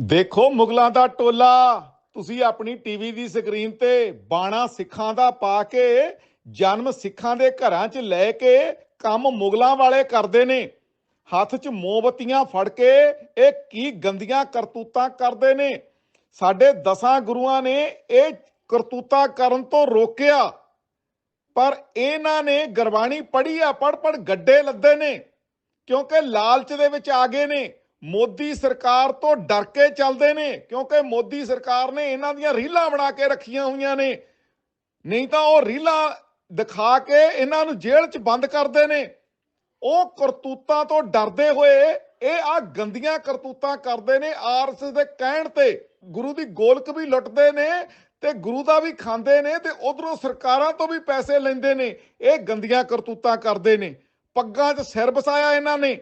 ਦੇਖੋ ਮੁਗਲਾਂ ਦਾ ਟੋਲਾ। ਤੁਸੀਂ ਆਪਣੀ ਟੀਵੀ ਦੀ ਸਕਰੀਨ ਤੇ ਬਾਣਾ ਸਿੱਖਾਂ ਦਾ ਪਾ ਕੇ, ਜਨਮ ਸਿੱਖਾਂ ਦੇ ਘਰਾਂ 'ਚ ਲੈ ਕੇ ਕੰਮ ਮੁਗਲਾਂ ਵਾਲੇ ਕਰਦੇ ਨੇ। ਹੱਥ 'ਚ ਮੋਮਬਤੀਆਂ ਫੜ ਕੇ ਇਹ ਕੀ ਗੰਦੀਆਂ ਕਰਤੂਤਾਂ ਕਰਦੇ ਨੇ। ਸਾਡੇ ਦਸਾਂ ਗੁਰੂਆਂ ਨੇ ਇਹ ਕਰਤੂਤਾਂ ਕਰਨ ਤੋਂ ਰੋਕਿਆ। ਪਰ ਇਹਨਾਂ ਨੇ ਗੁਰਬਾਣੀ ਪੜ੍ਹੀ ਆ ਪੜ ਪੜ ਗੱਡੇ ਲੱਦੇ ਨੇ। ਕਿਉਂਕਿ ਲਾਲਚ ਦੇ ਵਿੱਚ ਆ ਗਏ ਨੇ। ਮੋਦੀ ਸਰਕਾਰ ਤੋਂ ਡਰ ਕੇ ਚੱਲਦੇ ਨੇ, ਕਿਉਂਕਿ ਮੋਦੀ ਸਰਕਾਰ ਨੇ ਇਹਨਾਂ ਦੀਆਂ ਰੀਲਾਂ ਬਣਾ ਕੇ ਰੱਖੀਆਂ ਹੋਈਆਂ ਨੇ। ਨਹੀਂ ਤਾਂ ਉਹ ਰੀਲਾਂ ਦਿਖਾ ਕੇ ਇਹਨਾਂ ਨੂੰ ਜੇਲ੍ਹ 'ਚ ਬੰਦ ਕਰਦੇ ਨੇ। ਉਹ ਕਰਤੂਤਾਂ ਤੋਂ ਡਰਦੇ ਹੋਏ ਇਹ ਆ ਗੰਦੀਆਂ ਕਰਤੂਤਾਂ ਕਰਦੇ ਨੇ ਆਰਐਸਐਸ ਦੇ ਕਹਿਣ ਤੇ। ਗੁਰੂ ਦੀ ਗੋਲਕ ਵੀ ਲੁੱਟਦੇ ਨੇ ਤੇ ਗੁਰੂ ਦਾ ਵੀ ਖਾਂਦੇ ਨੇ ਤੇ ਉਧਰੋਂ ਸਰਕਾਰਾਂ ਤੋਂ ਵੀ ਪੈਸੇ ਲੈਂਦੇ ਨੇ। ਇਹ ਗੰਦੀਆਂ ਕਰਤੂਤਾਂ ਕਰਦੇ ਨੇ। ਪੱਗਾਂ 'ਚ ਸਿਰ ਵਸਾਇਆ ਇਹਨਾਂ ਨੇ।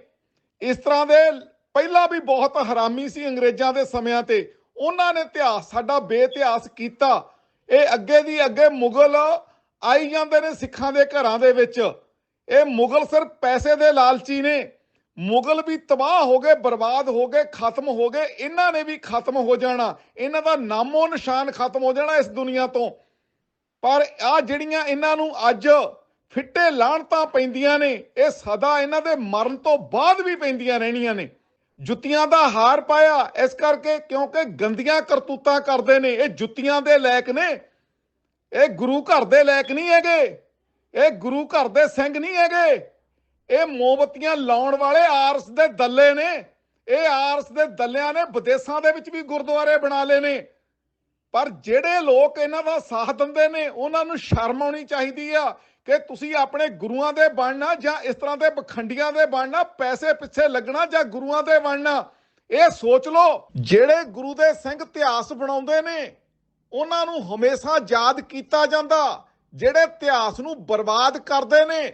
ਇਸ ਤਰ੍ਹਾਂ ਦੇ ਪਹਿਲਾਂ ਵੀ ਬਹੁਤ ਹਰਾਮੀ ਸੀ ਅੰਗਰੇਜ਼ਾਂ ਦੇ ਸਮਿਆਂ ਤੇ। ਉਹਨਾਂ ਨੇ ਇਤਿਹਾਸ ਸਾਡਾ ਬੇਇਤਿਹਾਸ ਕੀਤਾ। ਇਹ ਅੱਗੇ ਦੀ ਅੱਗੇ ਮੁਗਲ ਆਈ ਜਾਂਦੇ ਨੇ ਸਿੱਖਾਂ ਦੇ ਘਰਾਂ ਦੇ ਵਿੱਚ। ਇਹ ਮੁਗਲ ਸਿਰਫ ਪੈਸੇ ਦੇ ਲਾਲਚੀ ਨੇ। ਮੁਗਲ ਵੀ ਤਬਾਹ ਹੋ ਗਏ, ਬਰਬਾਦ ਹੋ ਗਏ, ਖਤਮ ਹੋ ਗਏ। ਇਹਨਾਂ ਨੇ ਵੀ ਖਤਮ ਹੋ ਜਾਣਾ। ਇਹਨਾਂ ਦਾ ਨਾਮੋ ਨਿਸ਼ਾਨ ਖਤਮ ਹੋ ਜਾਣਾ ਇਸ ਦੁਨੀਆ ਤੋਂ। ਪਰ ਆ ਜਿਹੜੀਆਂ ਇਹਨਾਂ ਨੂੰ ਅੱਜ ਫਿੱਟੇ ਲਾਹਣਤਾਂ ਪੈਂਦੀਆਂ ਨੇ, ਇਹ ਸਦਾ ਇਹਨਾਂ ਦੇ ਮਰਨ ਤੋਂ ਬਾਅਦ ਵੀ ਪੈਂਦੀਆਂ ਰਹਿਣੀਆਂ ਨੇ। ਜੁੱਤੀਆਂ ਦਾ ਹਾਰ ਪਾਇਆ, ਇਸ ਕਰਕੇ ਕਿਉਂਕਿ ਗੰਦੀਆਂ ਕਰਤੂਤਾਂ ਕਰਦੇ ਨੇ, ਇਹ ਜੁੱਤੀਆਂ ਦੇ ਲੈਕ ਨੇ। ਇਹ ਗੁਰੂ ਘਰ ਦੇ ਲੈਕ ਨਹੀਂ ਹੈਗੇ, ਇਹ ਗੁਰੂ ਘਰ ਦੇ ਸਿੰਘ ਨਹੀਂ ਹੈਗੇ। ਇਹ ਮੋਮਬਤੀਆਂ ਲਾਉਣ ਵਾਲੇ ਆਰਸ ਦੇ ਦੱਲੇ ਨੇ, ਇਹ ਆਰਸ ਦੇ ਦੱਲਿਆਂ ਨੇ ਵਿਦੇਸ਼ਾਂ ਦੇ ਵਿੱਚ ਵੀ ਗੁਰਦੁਆਰੇ ਬਣਾ ਲਏ ਨੇ। ਪਰ ਜਿਹੜੇ ਲੋਕ ਇਹਨਾਂ ਦਾ ਸਾਥ ਦਿੰਦੇ ਨੇ, ਉਹਨਾਂ ਨੂੰ ਸ਼ਰਮ ਆਉਣੀ ਚਾਹੀਦੀ ਆ। ਕਿ ਤੁਸੀਂ ਆਪਣੇ ਗੁਰੂਆਂ ਦੇ ਬਣਨਾ ਜਾਂ ਇਸ ਤਰ੍ਹਾਂ ਦੇ ਬਖੰਡੀਆਂ ਦੇ ਬਣਨਾ, ਪੈਸੇ ਪਿੱਛੇ ਲੱਗਣਾ ਜਾਂ ਗੁਰੂਆਂ ਦੇ ਬਣਨਾ, ਇਹ ਸੋਚ ਲਓ। ਜਿਹੜੇ ਗੁਰੂ ਦੇ ਸਿੰਘ ਇਤਿਹਾਸ ਬਣਾਉਂਦੇ ਨੇ, ਉਹਨਾਂ ਨੂੰ ਹਮੇਸ਼ਾ ਯਾਦ ਕੀਤਾ ਜਾਂਦਾ। ਜਿਹੜੇ ਇਤਿਹਾਸ ਨੂੰ ਬਰਬਾਦ ਕਰਦੇ ਨੇ,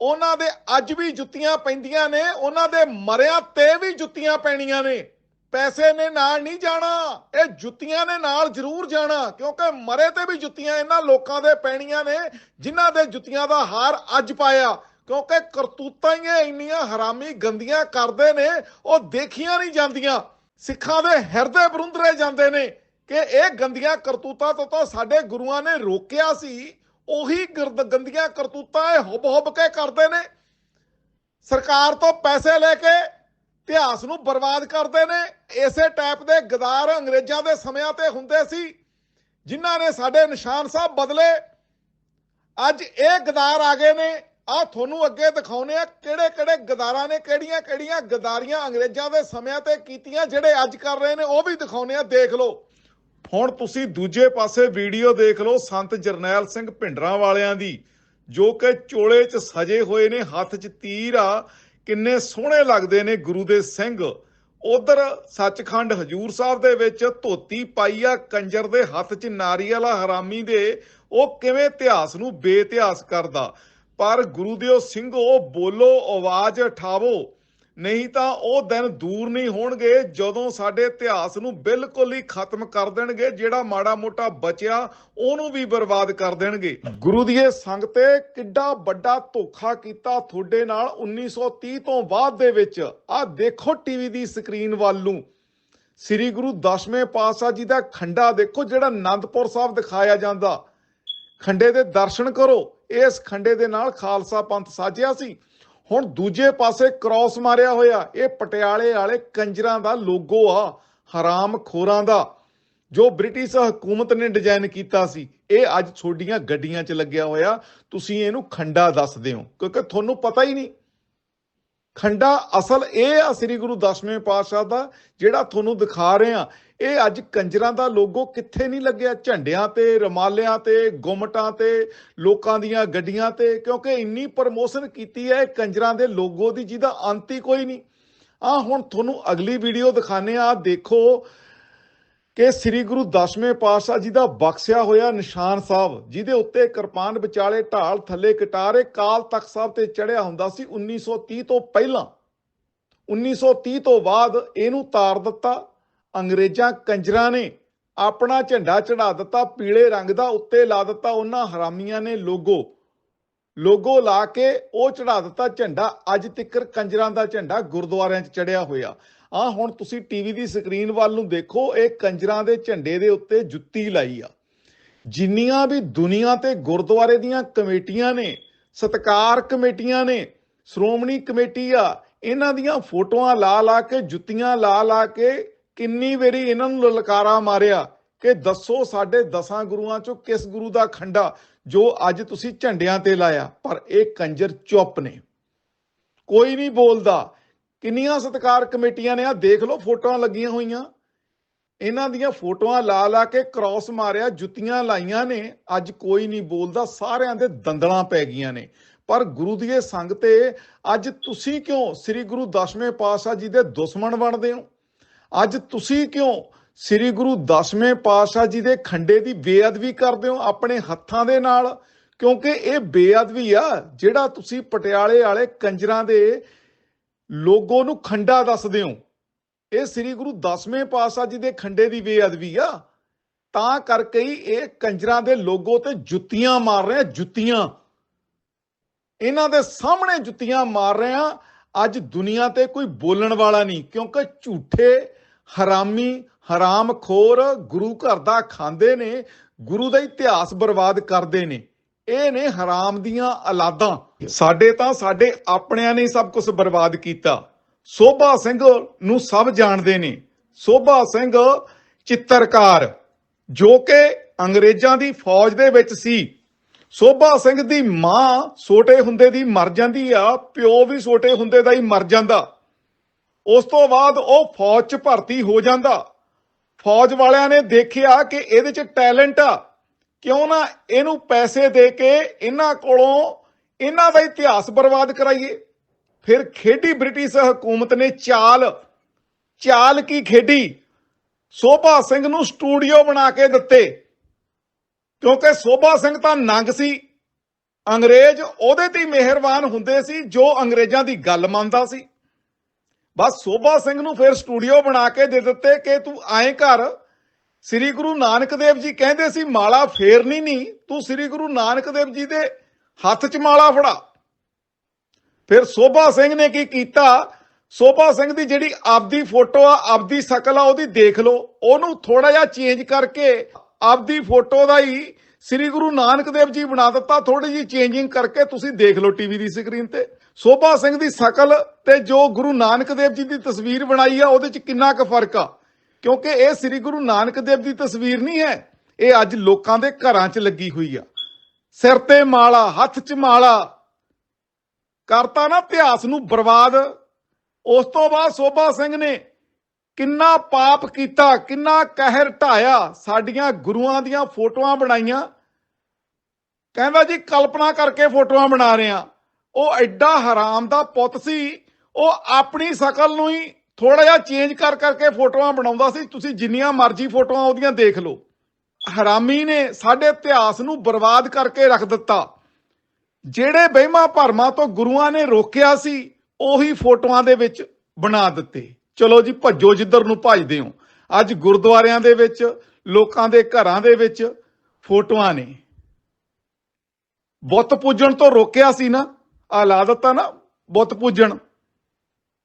ਉਹਨਾਂ ਦੇ ਅੱਜ ਵੀ ਜੁੱਤੀਆਂ ਪੈਂਦੀਆਂ ਨੇ, ਉਹਨਾਂ ਦੇ ਮਰਿਆਂ ਤੇ ਵੀ ਜੁੱਤੀਆਂ ਪੈਣੀਆਂ ਨੇ। ਪੈਸੇ ਨੇ ਨਾਲ ਨਹੀਂ ਜਾਣਾ, ਇਹ ਜੁੱਤੀਆਂ ਨੇ ਨਾਲ ਜ਼ਰੂਰ ਜਾਣਾ, ਕਿਉਂਕਿ ਮਰੇ ਤੇ ਵੀ ਜੁੱਤੀਆਂ ਇਹਨਾਂ ਲੋਕਾਂ ਦੇ ਪੈਣੀਆਂ ਨੇ, ਜਿਨ੍ਹਾਂ ਦੇ ਜੁੱਤੀਆਂ ਦਾ ਹਾਰ ਅੱਜ ਪਾਇਆ। ਕਿਉਂਕਿ ਕਰਤੂਤਾਂ ਹੀ ਇੰਨੀਆਂ ਹਰਾਮੀ ਗੰਦੀਆਂ ਕਰਦੇ ਨੇ, ਉਹ ਦੇਖੀਆਂ ਨਹੀਂ ਜਾਂਦੀਆਂ। ਸਿੱਖਾਂ ਦੇ ਹਿਰਦੇ ਬਰੁੰਦਰੇ ਜਾਂਦੇ ਨੇ ਕਿ ਇਹ ਗੰਦੀਆਂ ਕਰਤੂਤਾਂ ਤੋਂ ਤਾਂ ਸਾਡੇ ਗੁਰੂਆਂ ਨੇ ਰੋਕਿਆ ਸੀ, ਉਹੀ ਗਿਰਦ- ਗੰਦੀਆਂ ਕਰਤੂਤਾਂ ਇਹ ਹੁਬ ਹੁਬ ਕੇ ਕਰਦੇ ਨੇ। ਸਰਕਾਰ ਤੋਂ ਪੈਸੇ ਲੈ ਕੇ ਇਤਿਹਾਸ ਨੂੰ ਬਰਬਾਦ ਕਰਦੇ ਨੇ। ਇਸੇ ਟਾਈਪ ਦੇ ਗਦਾਰ ਅੰਗਰੇਜ਼ਾਂ ਦੇ ਸਮਿਆਂ ਤੇ ਹੁੰਦੇ ਸੀ, ਜਿਨ੍ਹਾਂ ਨੇ ਸਾਡੇ ਨਿਸ਼ਾਨ ਸਾਹਿਬ ਬਦਲੇ। ਅੱਜ ਇਹ ਗਦਾਰ ਆ ਗਏ ਨੇ। ਆ ਤੁਹਾਨੂੰ ਅੱਗੇ ਦਿਖਾਉਨੇ ਆ ਕਿਹੜੇ ਕਿਹੜੇ ਗਦਾਰਾਂ ਨੇ ਕਿਹੜੀਆਂ ਕਿਹੜੀਆਂ ਗਦਾਰੀਆਂ ਅੰਗਰੇਜ਼ਾਂ ਦੇ ਸਮਿਆਂ ਤੇ ਕੀਤੀਆਂ, ਜਿਹੜੇ ਅੱਜ ਕਰ ਰਹੇ ਨੇ, ਉਹ ਵੀ ਦਿਖਾਉਨੇ ਆ ਦੇਖ ਲਓ। ਹੁਣ ਤੁਸੀਂ ਦੂਜੇ ਪਾਸੇ ਵੀਡੀਓ ਦੇਖ ਲਓ ਸੰਤ ਜਰਨੈਲ ਸਿੰਘ ਭਿੰਡਰਾਂ ਵਾਲਿਆਂ ਦੀ, ਜੋ ਕਿ ਚੋਲੇ 'ਚ ਸਜੇ ਹੋਏ ਨੇ, ਹੱਥ 'ਚ ਤੀਰ ਆ। ਕਿੰਨੇ ਸੋਹਣੇ ਲੱਗਦੇ ਨੇ ਗੁਰੂ ਦੇ ਸਿੰਘ। ਉਧਰ ਸੱਚਖੰਡ ਹਜੂਰ ਸਾਹਿਬ ਦੇ ਵਿੱਚ ਧੋਤੀ ਪਾਈ ਆ ਕੰਜਰ ਦੇ ਹੱਥ 'ਚ ਨਾਰੀ ਵਾਲਾ ਹਰਾਮੀ ਦੇ, ਉਹ ਕਿਵੇਂ ਇਤਿਹਾਸ ਨੂੰ ਬੇਇਤਿਹਾਸ ਕਰਦਾ। ਪਰ ਗੁਰੂ ਦਿਓ ਸਿੰਘੋ, ਬੋਲੋ, ਆਵਾਜ਼ ਉਠਾਵੋ ਨਹੀਂ ਤਾਂ ਉਹ ਦਿਨ ਦੂਰ ਨਹੀਂ ਹੋਣਗੇ ਜਦੋਂ ਸਾਡੇ ਇਤਿਹਾਸ ਨੂੰ ਬਿਲਕੁਲ ਹੀ ਖਤਮ ਕਰ ਦੇਣਗੇ, ਜਿਹੜਾ ਮਾੜਾ ਮੋਟਾ ਬਚਿਆ ਉਹਨੂੰ ਵੀ ਬਰਬਾਦ ਕਰ ਦੇਣਗੇ। ਗੁਰੂ ਦੀ ਇਹ ਸੰਗ ਕਿੱਡਾ ਵੱਡਾ ਧੋਖਾ ਕੀਤਾ ਤੁਹਾਡੇ ਨਾਲ 1930 ਤੋਂ ਬਾਅਦ ਦੇ ਵਿੱਚ। ਆਹ ਦੇਖੋ ਟੀਵੀ ਦੀ ਸਕਰੀਨ ਵੱਲ। ਨੂੰ ਸ੍ਰੀ ਗੁਰੂ ਦਸਵੇਂ ਪਾਤਸ਼ਾਹ ਜੀ ਦਾ ਖੰਡਾ ਦੇਖੋ, ਜਿਹੜਾ ਆਨੰਦਪੁਰ ਸਾਹਿਬ ਦਿਖਾਇਆ ਜਾਂਦਾ। ਖੰਡੇ ਦੇ ਦਰਸ਼ਨ ਕਰੋ। ਇਸ ਖੰਡੇ ਦੇ ਨਾਲ ਖਾਲਸਾ ਪੰਥ ਸਾਜਿਆ ਸੀ। ਹੁਣ ਦੂਜੇ ਪਾਸੇ ਕ੍ਰਾਸ ਮਾਰਿਆ ਹੋਇਆ, ਇਹ ਪਟਿਆਲੇ ਵਾਲੇ ਕੰਜਰਾਂ ਦਾ ਲੋਗੋ ਆ, ਹਰਾਮ ਖੋਰਾਂ ਦਾ, ਜੋ ਬ੍ਰਿਟਿਸ਼ ਹਕੂਮਤ ਨੇ ਡਿਜ਼ਾਈਨ ਕੀਤਾ ਸੀ। ਇਹ ਅੱਜ ਤੁਹਾਡੀਆਂ ਗੱਡੀਆਂ 'ਚ ਲੱਗਿਆ ਹੋਇਆ, ਤੁਸੀਂ ਇਹਨੂੰ ਖੰਡਾ ਦੱਸਦੇ ਹੋ, ਕਿਉਂਕਿ ਤੁਹਾਨੂੰ ਪਤਾ ਹੀ ਨਹੀਂ ਖੰਡਾ ਅਸਲ ਇਹ ਆ ਸ੍ਰੀ ਗੁਰੂ ਦਸਵੇਂ ਪਾਤਸ਼ਾਹ ਦਾ, ਜਿਹੜਾ ਤੁਹਾਨੂੰ ਦਿਖਾ ਰਹੇ ਆ। ਇਹ ਅੱਜ ਕੰਜਰਾਂ ਦਾ ਲੋਗੋ ਕਿੱਥੇ ਨਹੀਂ ਲੱਗਿਆ? ਝੰਡਿਆਂ ਤੇ, ਰਮਾਲਿਆਂ ਤੇ, ਗੁੰਮਟਾਂ ਤੇ, ਲੋਕਾਂ ਦੀਆਂ ਗੱਡੀਆਂ ਤੇ, ਕਿਉਂਕਿ ਇੰਨੀ ਪ੍ਰਮੋਸ਼ਨ ਕੀਤੀ ਹੈ ਇਹ ਕੰਜਰਾਂ ਦੇ ਲੋਗੋ ਦੀ, ਜਿਹਦਾ ਅੰਤ ਹੀ ਕੋਈ ਨਹੀਂ। ਆ ਹੁਣ ਤੁਹਾਨੂੰ ਅਗਲੀ ਵੀਡੀਓ ਦਿਖਾਣੇ ਆ। ਦੇਖੋ ਕਿ ਸ੍ਰੀ ਗੁਰੂ ਦਸਵੇਂ ਪਾਤਸ਼ਾਹ ਜੀ ਦਾ ਬਖਸ਼ਿਆ ਹੋਇਆ ਨਿਸ਼ਾਨ ਸਾਹਿਬ, ਜਿਹਦੇ ਉੱਤੇ ਕਿਰਪਾਨ ਵਿਚਾਲੇ ਢਾਲ ਥੱਲੇ ਕਟਾਰੇ ਕਾਲ ਤਖਤ ਸਾਹਿਬ ਤੇ ਚੜਿਆ ਹੁੰਦਾ ਸੀ 1930 ਤੋਂ ਪਹਿਲਾਂ। 1930 ਤੋਂ ਬਾਅਦ ਇਹਨੂੰ ਤਾਰ ਦਿੱਤਾ, ਅੰਗਰੇਜ਼ਾਂ ਕੰਜਰਾਂ ਨੇ ਆਪਣਾ ਝੰਡਾ ਚੜਾ ਦਿੱਤਾ, ਪੀਲੇ ਰੰਗ ਦਾ ਉੱਤੇ ਲਾ ਦਿੱਤਾ, ਉਹਨਾਂ ਹਰਾਮੀਆਂ ਨੇ ਲੋਗੋ ਲੋਗੋ ਲਾ ਕੇ ਉਹ ਚੜਾ ਦਿੱਤਾ ਝੰਡਾ, ਅੱਜ ਤੱਕ ਕੰਜਰਾਂ ਦਾ ਝੰਡਾ ਗੁਰਦੁਆਰਿਆਂ 'ਚ ਚੜਿਆ ਹੋਇਆ। ਆ ਹੁਣ ਤੁਸੀਂ ਟੀਵੀ ਦੀ ਸਕਰੀਨ ਵੱਲ ਨੂੰ ਦੇਖੋ, ਇਹ ਕੰਜਰਾਂ ਦੇ ਝੰਡੇ ਦੇ ਉੱਤੇ ਜੁੱਤੀ ਲਾਈ ਆ। ਜਿੰਨੀਆਂ ਵੀ ਦੁਨੀਆ ਤੇ ਗੁਰਦੁਆਰੇ ਦੀਆਂ ਕਮੇਟੀਆਂ ਨੇ, ਸਤਕਾਰ ਕਮੇਟੀਆਂ ਨੇ, ਸ਼੍ਰੋਮਣੀ ਕਮੇਟੀ ਆ, ਇਹਨਾਂ ਦੀਆਂ ਫੋਟੋਆਂ ਲਾ ਲਾ ਕੇ, ਜੁੱਤੀਆਂ ਲਾ ਲਾ ਕੇ ਕਿੰਨੀ ਵਾਰੀ ਇਹਨਾਂ ਨੂੰ ਲਲਕਾਰਾ ਮਾਰਿਆ ਕਿ ਦੱਸੋ ਸਾਡੇ ਦਸਾਂ ਗੁਰੂਆਂ ਚੋਂ ਕਿਸ ਗੁਰੂ ਦਾ ਖੰਡਾ ਜੋ ਅੱਜ ਤੁਸੀਂ ਝੰਡਿਆਂ ਤੇ ਲਾਇਆ। ਪਰ ਇਹ ਕੰਜਰ ਚੁੱਪ ਨੇ। ਕੋਈ ਨਹੀਂ ਬੋਲਦਾ। ਕਿੰਨੀਆਂ ਸਤਕਾਰ ਕਮੇਟੀਆਂ ਨੇ ਆ? ਦੇਖ ਲਓ, ਫੋਟੋਆਂ ਲੱਗੀਆਂ ਹੋਈਆਂ। ਇਹਨਾਂ ਦੀਆਂ ਫੋਟੋਆਂ ਲਾ ਲਾ ਕੇ ਕ੍ਰਾਸ ਮਾਰਿਆ, ਜੁੱਤੀਆਂ ਲਾਈਆਂ ਨੇ। ਅੱਜ ਕੋਈ ਨਹੀਂ ਬੋਲਦਾ, ਸਾਰਿਆਂ ਦੇ ਦੰਦਲਾਂ ਪੈ ਗਈਆਂ ਨੇ। ਪਰ ਗੁਰੂ ਦੀ ਸੰਗ ਤੇ ਅੱਜ ਤੁਸੀਂ ਕਿਉਂ ਸ੍ਰੀ ਗੁਰੂ ਦਸਵੇਂ ਪਾਤਸ਼ਾਹ ਜੀ ਦੇ ਦੁਸ਼ਮਣ ਬਣਦੇ ਹੋ? ਅੱਜ ਤੁਸੀਂ ਕਿਉਂ ਸ੍ਰੀ ਗੁਰੂ ਦਸਵੇਂ ਪਾਤਸ਼ਾਹ ਜੀ ਦੇ ਖੰਡੇ ਦੀ ਬੇਅਦਬੀ ਕਰਦੇ ਹੋ ਆਪਣੇ ਹੱਥਾਂ ਦੇ ਨਾਲ? ਕਿਉਂਕਿ ਇਹ ਬੇਅਦਬੀ ਆ ਜਿਹੜਾ ਤੁਸੀਂ ਪਟਿਆਲੇ ਵਾਲੇ ਕੰਜਰਾਂ ਦੇ ਲੋਗੋ ਨੂੰ ਖੰਡਾ ਦੱਸਦੇ ਹੋ। ਇਹ ਸ੍ਰੀ ਗੁਰੂ ਦਸਵੇਂ ਪਾਤਸ਼ਾਹ ਜੀ ਦੇ ਖੰਡੇ ਦੀ ਬੇਅਦਬੀ ਆ। ਤਾਂ ਕਰਕੇ ਹੀ ਇਹ ਕੰਜਰਾਂ ਦੇ ਲੋਗੋ ਤੇ ਜੁੱਤੀਆਂ ਮਾਰ ਰਹੇ ਆ, ਜੁੱਤੀਆਂ। ਇਹਨਾਂ ਦੇ ਸਾਹਮਣੇ ਜੁੱਤੀਆਂ ਮਾਰ ਰਹੇ ਆ। ਅੱਜ ਦੁਨੀਆ ਤੇ ਕੋਈ ਬੋਲਣ ਵਾਲਾ ਨਹੀਂ, ਕਿਉਂਕਿ ਝੂਠੇ, ਹਰਾਮੀ, ਹਰਾਮਖੋਰ ਗੁਰੂ ਘਰ ਦਾ ਖਾਂਦੇ ਨੇ, ਗੁਰੂ ਦਾ ਇਤਿਹਾਸ ਬਰਬਾਦ ਕਰਦੇ ਨੇ। ਇਹ ਨੇ ਹਰਾਮ ਦੀਆਂ ਔਲਾਦਾਂ। ਸਾਡੇ ਤਾਂ ਸਾਡੇ ਆਪਣਿਆਂ ਨੇ ਸਭ ਕੁਝ ਬਰਬਾਦ ਕੀਤਾ। ਸੋਭਾ ਸਿੰਘ ਨੂੰ ਸਭ ਜਾਣਦੇ ਨੇ। ਸੋਭਾ ਸਿੰਘ ਚਿੱਤਰਕਾਰ, ਜੋ ਕਿ ਅੰਗਰੇਜ਼ਾਂ ਦੀ ਫੌਜ ਦੇ ਵਿੱਚ ਸੀ। ਸੋਭਾ ਸਿੰਘ ਦੀ ਮਾਂ ਛੋਟੇ ਹੁੰਦੇ ਦੀ ਮਰ ਜਾਂਦੀ ਆ, ਪਿਓ ਵੀ ਛੋਟੇ ਹੁੰਦੇ ਦਾ ਹੀ ਮਰ ਜਾਂਦਾ। ਉਸ ਤੋਂ ਬਾਅਦ ਉਹ ਫੌਜ 'ਚ ਭਰਤੀ ਹੋ ਜਾਂਦਾ। ਫੌਜ ਵਾਲਿਆਂ ਨੇ ਦੇਖਿਆ ਕਿ ਇਹਦੇ 'ਚ ਟੈਲੈਂਟ ਆ। ਕਿਉਂ ਨਾ ਇਹਨੂੰ ਪੈਸੇ ਦੇ ਕੇ ਇਹਨਾਂ ਕੋਲੋਂ ਇਹਨਾਂ ਦਾ ਇਤਿਹਾਸ ਬਰਬਾਦ ਕਰਾਈਏ? ਫਿਰ ਖੇਡੀ ਬ੍ਰਿਟਿਸ਼ ਹਕੂਮਤ ਨੇ ਚਾਲ ਚਾਲ ਕੀ ਖੇਡੀ? ਸੋਭਾ ਸਿੰਘ ਨੂੰ ਸਟੂਡੀਓ ਬਣਾ ਕੇ ਦਿੱਤੇ। ਕਿਉਂਕਿ ਸੋਭਾ ਸਿੰਘ ਤਾਂ ਨੰਗ ਸੀ। ਅੰਗਰੇਜ਼ ਉਹਦੇ ਤੇ ਮਿਹਰਬਾਨ ਹੁੰਦੇ ਸੀ ਜੋ ਅੰਗਰੇਜ਼ਾਂ ਦੀ ਗੱਲ ਮੰਨਦਾ ਸੀ। ਬਸ ਸੋਭਾ ਸਿੰਘ ਨੂੰ ਫਿਰ ਸਟੂਡੀਓ ਬਣਾ ਕੇ ਦੇ ਦਿੱਤੇ ਕਿ ਤੂੰ ਐਂ ਕਰ ਸ੍ਰੀ ਗੁਰੂ ਨਾਨਕ ਦੇਵ ਜੀ ਕਹਿੰਦੇ ਸੀ, ਮਾਲਾ ਫੇਰਨੀ ਨਹੀਂ, ਤੂੰ ਸ੍ਰੀ ਗੁਰੂ ਨਾਨਕ ਦੇਵ ਜੀ ਦੇ ਹੱਥ 'ਚ ਮਾਲਾ ਫੜਾ। ਫਿਰ ਸੋਭਾ ਸਿੰਘ ਨੇ ਕੀ ਕੀਤਾ? ਸੋਭਾ ਸਿੰਘ ਦੀ ਜਿਹੜੀ ਆਪਦੀ ਫੋਟੋ ਆ, ਆਪਦੀ ਸ਼ਕਲ ਆ, ਉਹਦੀ ਦੇਖ ਲਓ। ਉਹਨੂੰ ਥੋੜਾ ਜਿਹਾ ਚੇਂਜ ਕਰਕੇ ਆਪਦੀ ਫੋਟੋ ਦਾ ਹੀ ਸ੍ਰੀ ਗੁਰੂ ਨਾਨਕ ਦੇਵ ਜੀ ਬਣਾ ਦਿੱਤਾ। ਥੋੜੀ ਜਿਹੀ ਚੇਂਜਿੰਗ ਕਰਕੇ ਤੁਸੀਂ ਦੇਖ ਲਓ ਟੀਵੀ ਦੀ ਸਕਰੀਨ ਤੇ। ਸੋਭਾ ਸਿੰਘ ਦੀ ਸ਼ਕਲ ਤੇ ਜੋ ਗੁਰੂ ਨਾਨਕ ਦੇਵ ਜੀ ਦੀ ਤਸਵੀਰ ਬਣਾਈ ਆ, ਉਹਦੇ 'ਚ ਕਿੰਨਾ ਕੁ ਫ਼ਰਕ ਆ? ਕਿਉਂਕਿ ਇਹ ਸ੍ਰੀ ਗੁਰੂ ਨਾਨਕ ਦੇਵ ਦੀ ਤਸਵੀਰ ਨਹੀਂ ਹੈ। ਇਹ ਅੱਜ ਲੋਕਾਂ ਦੇ ਘਰਾਂ 'ਚ ਲੱਗੀ ਹੋਈ ਆ। ਸਿਰ ਤੇ ਮਾਲਾ, ਹੱਥ 'ਚ ਮਾਲਾ। ਕਰਤਾ ਨਾ ਇਤਿਹਾਸ ਨੂੰ ਬਰਬਾਦ। ਉਸ ਤੋਂ ਬਾਅਦ ਸੋਭਾ ਸਿੰਘ ਨੇ ਕਿੰਨਾ ਪਾਪ ਕੀਤਾ, ਕਿੰਨਾ ਕਹਿਰ ਢਾਇਆ, ਸਾਡੀਆਂ ਗੁਰੂਆਂ ਦੀਆਂ ਫੋਟੋਆਂ ਬਣਾਈਆਂ। ਕਹਿੰਦਾ ਜੀ, ਕਲਪਨਾ ਕਰਕੇ ਫੋਟੋਆਂ ਬਣਾ ਰਹੇ। ਆ ਉਹ ਐਡਾ ਹਰਾਮ ਦਾ ਪੁੱਤ ਸੀ। ਉਹ ਆਪਣੀ ਸ਼ਕਲ ਨੂੰ ਹੀ ਥੋੜਾ ਜਿਹਾ ਚੇਂਜ ਕਰ ਕਰਕੇ ਫੋਟੋਆਂ ਬਣਾਉਂਦਾ ਸੀ। ਤੁਸੀਂ ਜਿੰਨੀਆਂ ਮਰਜ਼ੀ ਫੋਟੋਆਂ ਉਹਦੀਆਂ ਦੇਖ ਲਓ। ਹਰਾਮੀ ਨੇ ਸਾਡੇ ਇਤਿਹਾਸ ਨੂੰ ਬਰਬਾਦ ਕਰਕੇ ਰੱਖ ਦਿੱਤਾ। ਜਿਹੜੇ ਬਹਿਮਾ ਭਰਮਾਂ ਤੋਂ ਗੁਰੂਆਂ ਨੇ ਰੋਕਿਆ ਸੀ, ਉਹੀ ਫੋਟੋਆਂ ਦੇ ਵਿੱਚ ਬਣਾ ਦਿੱਤੇ। ਚਲੋ ਜੀ, ਭੱਜੋ ਜਿੱਧਰ ਨੂੰ ਭੱਜਦੇ ਹੋ। ਅੱਜ ਗੁਰਦੁਆਰਿਆਂ ਦੇ ਵਿੱਚ, ਲੋਕਾਂ ਦੇ ਘਰਾਂ ਦੇ ਵਿੱਚ ਫੋਟੋਆਂ ਨੇ। ਬੁੱਤ ਪੂਜਣ ਤੋਂ ਰੋਕਿਆ ਸੀ ਨਾ। ਆ ਲਾ ਦਿੱਤਾ ਨਾ, ਬੁੱਤ ਪੂਜਣ।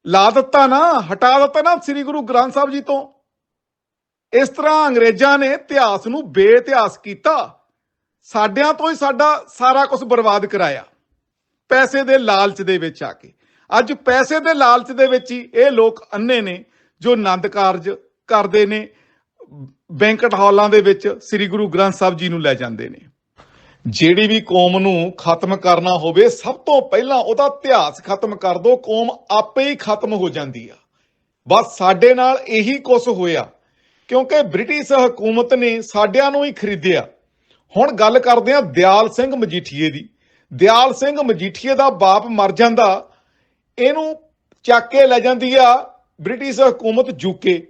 ਲਾ ਦਿੱਤਾ ਨਾ, ਹਟਾ ਦਿੱਤਾ ਨਾ ਸ੍ਰੀ ਗੁਰੂ ਗ੍ਰੰਥ ਸਾਹਿਬ ਜੀ ਤੋਂ। ਇਸ ਤਰ੍ਹਾਂ ਅੰਗਰੇਜ਼ਾਂ ਨੇ ਇਤਿਹਾਸ ਨੂੰ ਬੇਇਤਿਹਾਸ ਕੀਤਾ। ਸਾਡਿਆਂ ਤੋਂ ਹੀ ਸਾਡਾ ਸਾਰਾ ਕੁਝ ਬਰਬਾਦ ਕਰਾਇਆ। ਪੈਸੇ ਦੇ ਲਾਲਚ ਦੇ ਵਿੱਚ ਆ ਕੇ। ਅੱਜ ਪੈਸੇ ਦੇ ਲਾਲਚ ਦੇ ਵਿੱਚ ਹੀ ਇਹ ਲੋਕ ਅੰਨੇ ਨੇ, ਜੋ ਆਨੰਦ ਕਾਰਜ ਕਰਦੇ ਨੇ। ਬੈਂਕਟ ਹਾਲਾਂ ਦੇ ਵਿੱਚ ਸ੍ਰੀ ਗੁਰੂ ਗ੍ਰੰਥ ਸਾਹਿਬ ਜੀ ਨੂੰ ਲੈ ਜਾਂਦੇ ਨੇ। ਜਿਹੜੀ ਵੀ ਕੌਮ ਨੂੰ ਖਤਮ ਕਰਨਾ ਹੋਵੇ, ਸਭ ਤੋਂ ਪਹਿਲਾਂ ਉਹਦਾ ਇਤਿਹਾਸ ਖਤਮ ਕਰ ਦੋ ਕੌਮ ਆਪੇ ਹੀ ਖਤਮ ਹੋ ਜਾਂਦੀ ਆ। ਬਸ ਸਾਡੇ ਨਾਲ ਇਹੀ ਕੁਝ ਹੋਇਆ, ਕਿਉਂਕਿ ਬ੍ਰਿਟਿਸ਼ ਹਕੂਮਤ ਨੇ ਸਾਡਿਆਂ ਨੂੰ ਹੀ ਖਰੀਦਿਆ। ਹੁਣ ਗੱਲ ਕਰਦੇ ਆ ਦਿਆਲ ਸਿੰਘ ਮਜੀਠੀਏ ਦੀ। ਦਿਆਲ ਸਿੰਘ ਮਜੀਠੀਏ ਦਾ ਬਾਪ ਮਰ ਜਾਂਦਾ, ਇਹਨੂੰ ਚੱਕ ਕੇ ਲੈ ਜਾਂਦੀ ਆ ਬ੍ਰਿਟਿਸ਼ ਹਕੂਮਤ ਜੂਕੇ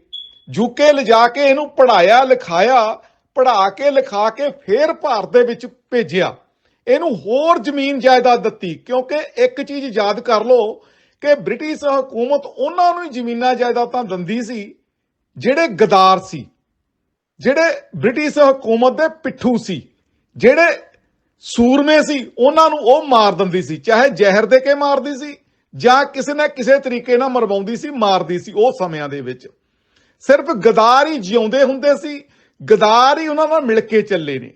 ਜੂਕੇ ਲਿਜਾ ਕੇ ਇਹਨੂੰ ਪੜਾਇਆ ਲਿਖਾਇਆ ਪੜਾ ਕੇ, ਲਿਖਾ ਕੇ ਫੇਰ ਭਾਰਤ ਦੇ ਵਿੱਚ ਭੇਜਿਆ। ਇਹਨੂੰ ਹੋਰ ਜ਼ਮੀਨ ਜਾਇਦਾਦ ਦਿੱਤੀ, ਕਿਉਂਕਿ ਇੱਕ ਚੀਜ਼ ਯਾਦ ਕਰ ਲਓ ਕਿ ਬ੍ਰਿਟਿਸ਼ ਹਕੂਮਤ ਉਹਨਾਂ ਨੂੰ ਹੀ ਜ਼ਮੀਨਾਂ ਜਾਇਦਾਦਾਂ ਦਿੰਦੀ ਸੀ, ਜਿਹੜੇ ਗਦਾਰ ਸੀ, ਜਿਹੜੇ ਬ੍ਰਿਟਿਸ਼ ਹਕੂਮਤ ਦੇ ਪਿੱਠੂ ਸੀ, ਜਿਹੜੇ ਸੂਰਮੇ ਸੀ, ਉਹਨਾਂ ਨੂੰ ਉਹ ਮਾਰ ਦਿੰਦੀ ਸੀ, ਚਾਹੇ ਜ਼ਹਿਰ ਦੇ ਕੇ ਮਾਰਦੀ ਸੀ, ਜਾਂ ਕਿਸੇ ਨਾ ਕਿਸੇ ਤਰੀਕੇ ਨਾਲ ਮਰਵਾਉਂਦੀ ਸੀ, ਮਾਰਦੀ ਸੀ ਉਹ ਸਮਿਆਂ ਦੇ ਵਿੱਚ। ਸਿਰਫ ਗਦਾਰ ਹੀ ਜਿਉਂਦੇ ਹੁੰਦੇ ਸੀ ਗਦਾਰ ਹੀ ਉਹਨਾਂ ਨਾਲ ਮਿਲ ਕੇ ਚੱਲੇ ਨੇ।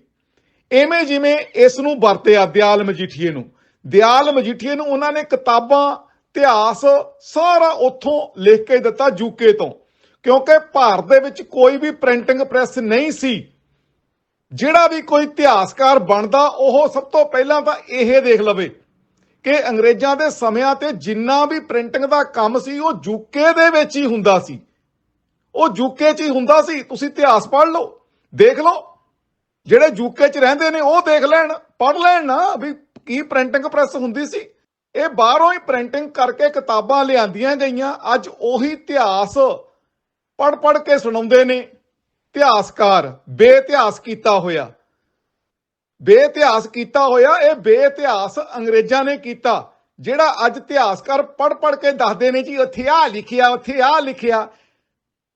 ਐਵੇਂ ਜਿਵੇਂ ਇਸ ਨੂੰ ਵਰਤਿਆ ਦਿਆਲ ਮਜੀਠੀਏ ਨੂੰ। ਦਿਆਲ ਮਜੀਠੀਏ ਨੂੰ ਉਹਨਾਂ ਨੇ ਕਿਤਾਬਾਂ, ਇਤਿਹਾਸ ਸਾਰਾ ਉੱਥੋਂ ਲਿਖ ਕੇ ਦਿੱਤਾ ਯੂਕੇ ਤੋਂ। ਕਿਉਂਕਿ ਭਾਰਤ ਦੇ ਵਿੱਚ ਕੋਈ ਵੀ ਪ੍ਰਿੰਟਿੰਗ ਪ੍ਰੈਸ ਨਹੀਂ ਸੀ। ਜਿਹੜਾ ਵੀ ਕੋਈ ਇਤਿਹਾਸਕਾਰ ਬਣਦਾ, ਉਹ ਸਭ ਤੋਂ ਪਹਿਲਾਂ ਤਾਂ ਇਹ ਦੇਖ ਲਵੇ ਕਿ ਅੰਗਰੇਜ਼ਾਂ ਦੇ ਸਮਿਆਂ ਤੇ ਜਿੰਨਾ ਵੀ ਪ੍ਰਿੰਟਿੰਗ ਦਾ ਕੰਮ ਸੀ, ਉਹ ਯੂਕੇ ਦੇ ਵਿੱਚ ਹੀ ਹੁੰਦਾ ਸੀ। ਉਹ ਯੂਕੇ 'ਚ ਹੀ ਹੁੰਦਾ ਸੀ, ਤੁਸੀਂ ਇਤਿਹਾਸ ਪੜ੍ਹ ਲਓ, ਦੇਖ ਲਓ। ਜਿਹੜੇ ਯੂਕੇ 'ਚ ਰਹਿੰਦੇ ਨੇ, ਉਹ ਦੇਖ ਲੈਣ, ਪੜ੍ਹ ਲੈਣ ਨਾ ਵੀ ਕੀ ਪ੍ਰਿੰਟਿੰਗ ਪ੍ਰੈਸ ਹੁੰਦੀ ਸੀ। ਇਹ ਬਾਹਰੋਂ ਹੀ ਪ੍ਰਿੰਟਿੰਗ ਕਰਕੇ ਕਿਤਾਬਾਂ ਲਿਆਂਦੀਆਂ ਗਈਆਂ। ਅੱਜ ਉਹੀ ਇਤਿਹਾਸ ਪੜ੍ਹ ਪੜ੍ਹ ਕੇ ਸੁਣਾਉਂਦੇ ਨੇ। ਇਤਿਹਾਸਕਾਰ, ਬੇਇਤਿਹਾਸ ਕੀਤਾ ਹੋਇਆ। ਬੇਇਤਿਹਾਸ ਕੀਤਾ ਹੋਇਆ, ਇਹ ਬੇਇਤਿਹਾਸ ਅੰਗਰੇਜ਼ਾਂ ਨੇ ਕੀਤਾ। ਜਿਹੜਾ ਅੱਜ ਇਤਿਹਾਸਕਾਰ ਪੜ੍ਹ ਪੜ੍ਹ ਕੇ ਦੱਸਦੇ ਨੇ ਜੀ, ਉੱਥੇ ਆ ਲਿਖਿਆ, ਉੱਥੇ ਆ ਲਿਖਿਆ।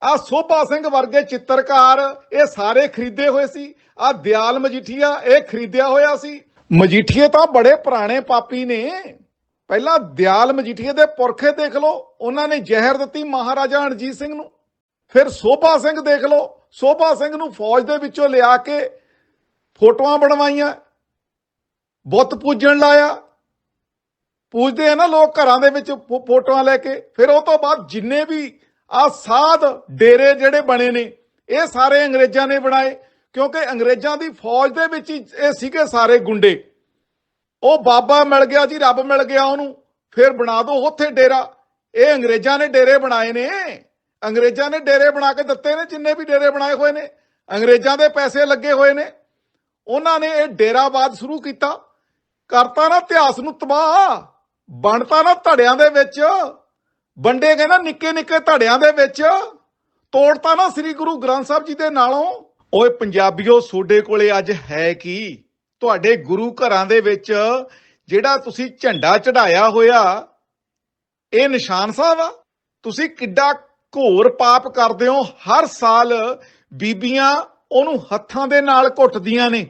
ਆ ਸੋਭਾ ਸਿੰਘ ਵਰਗੇ ਚਿੱਤਰਕਾਰ ਇਹ ਸਾਰੇ ਖਰੀਦੇ ਹੋਏ ਸੀ। ਆ ਦਿਆਲ ਮਜੀਠੀਆ ਇਹ ਖਰੀਦਿਆ ਹੋਇਆ ਸੀ। ਮਜੀਠੀਏ ਤਾਂ ਬੜੇ ਪੁਰਾਣੇ ਪਾਪੀ ਨੇ। ਪਹਿਲਾਂ ਦਿਆਲ ਮਜੀਠੀਏ ਦੇ ਪੁਰਖੇ ਦੇਖ ਲਓ, ਉਹਨਾਂ ਨੇ ਜ਼ਹਿਰ ਦਿੱਤੀ ਮਹਾਰਾਜਾ ਰਣਜੀਤ ਸਿੰਘ ਨੂੰ। ਫਿਰ ਸੋਭਾ ਸਿੰਘ ਦੇਖ ਲਓ, ਸੋਭਾ ਸਿੰਘ ਨੂੰ ਫੌਜ ਦੇ ਵਿੱਚੋਂ ਲਿਆ ਕੇ ਫੋਟੋਆਂ ਬਣਵਾਈਆਂ, ਬੁੱਤ ਪੂਜਣ ਲਾਇਆ। ਪੂਜਦੇ ਆ ਨਾ ਲੋਕ ਘਰਾਂ ਦੇ ਵਿੱਚ ਫੋਟੋਆਂ ਲੈ ਕੇ। ਫਿਰ ਉਹ ਤੋਂ ਬਾਅਦ ਜਿੰਨੇ ਵੀ ਆ ਸਾਧ ਡੇਰੇ ਜਿਹੜੇ ਬਣੇ ਨੇ, ਇਹ ਸਾਰੇ ਅੰਗਰੇਜ਼ਾਂ ਨੇ ਬਣਾਏ, ਕਿਉਂਕਿ ਅੰਗਰੇਜ਼ਾਂ ਦੀ ਫੌਜ ਦੇ ਵਿੱਚ ਹੀ ਇਹ ਸੀਗੇ ਸਾਰੇ ਗੁੰਡੇ। ਉਹ ਬਾਬਾ ਮਿਲ ਗਿਆ ਜੀ, ਰੱਬ ਮਿਲ ਗਿਆ ਉਹਨੂੰ, ਫਿਰ ਬਣਾ ਦੋ ਉੱਥੇ ਡੇਰਾ। ਇਹ ਅੰਗਰੇਜ਼ਾਂ ਨੇ ਡੇਰੇ ਬਣਾਏ ਨੇ। ਅੰਗਰੇਜ਼ਾਂ ਨੇ ਡੇਰੇ ਬਣਾ ਕੇ ਦਿੱਤੇ ਨੇ, ਜਿੰਨੇ ਵੀ ਡੇਰੇ ਬਣਾਏ ਹੋਏ ਨੇ। ਅੰਗਰੇਜ਼ਾਂ ਦੇ ਪੈਸੇ ਲੱਗੇ ਹੋਏ ਨੇ। ਉਹਨਾਂ ਨੇ ਇਹ ਡੇਰਾਵਾਦ ਸ਼ੁਰੂ ਕੀਤਾ। ਕਰਤਾ ਨਾ ਇਤਿਹਾਸ ਨੂੰ ਤਬਾਹ। ਬਣਤਾ ਨਾ ਧੜਿਆਂ ਦੇ ਵਿੱਚ। ਵੰਡੇ ਗਏ ਨਾ ਨਿੱਕੇ ਨਿੱਕੇ ਧੜਿਆਂ ਦੇ ਵਿੱਚ ਤੋੜਤਾ ਨਾ ਸ੍ਰੀ ਗੁਰੂ ਗ੍ਰੰਥ ਸਾਹਿਬ ਜੀ ਦੇ ਨਾਲੋਂ। ਓਏ ਪੰਜਾਬੀਓ ਤੁਹਾਡੇ ਕੋਲੇ ਅੱਜ ਹੈ ਕੀ? ਤੁਹਾਡੇ ਗੁਰੂ ਘਰਾਂ ਦੇ ਵਿੱਚ ਜਿਹੜਾ ਤੁਸੀਂ ਝੰਡਾ ਚੜਾਇਆ ਹੋਇਆ, ਇਹ ਨਿਸ਼ਾਨ ਸਾਹਿਬ ਆ। ਤੁਸੀਂ ਕਿੱਡਾ ਘੋਰ ਪਾਪ ਕਰਦੇ ਹੋ। ਹਰ ਸਾਲ ਬੀਬੀਆਂ ਉਹਨੂੰ ਹੱਥਾਂ ਦੇ ਨਾਲ ਘੁੱਟਦੀਆਂ ਨੇ।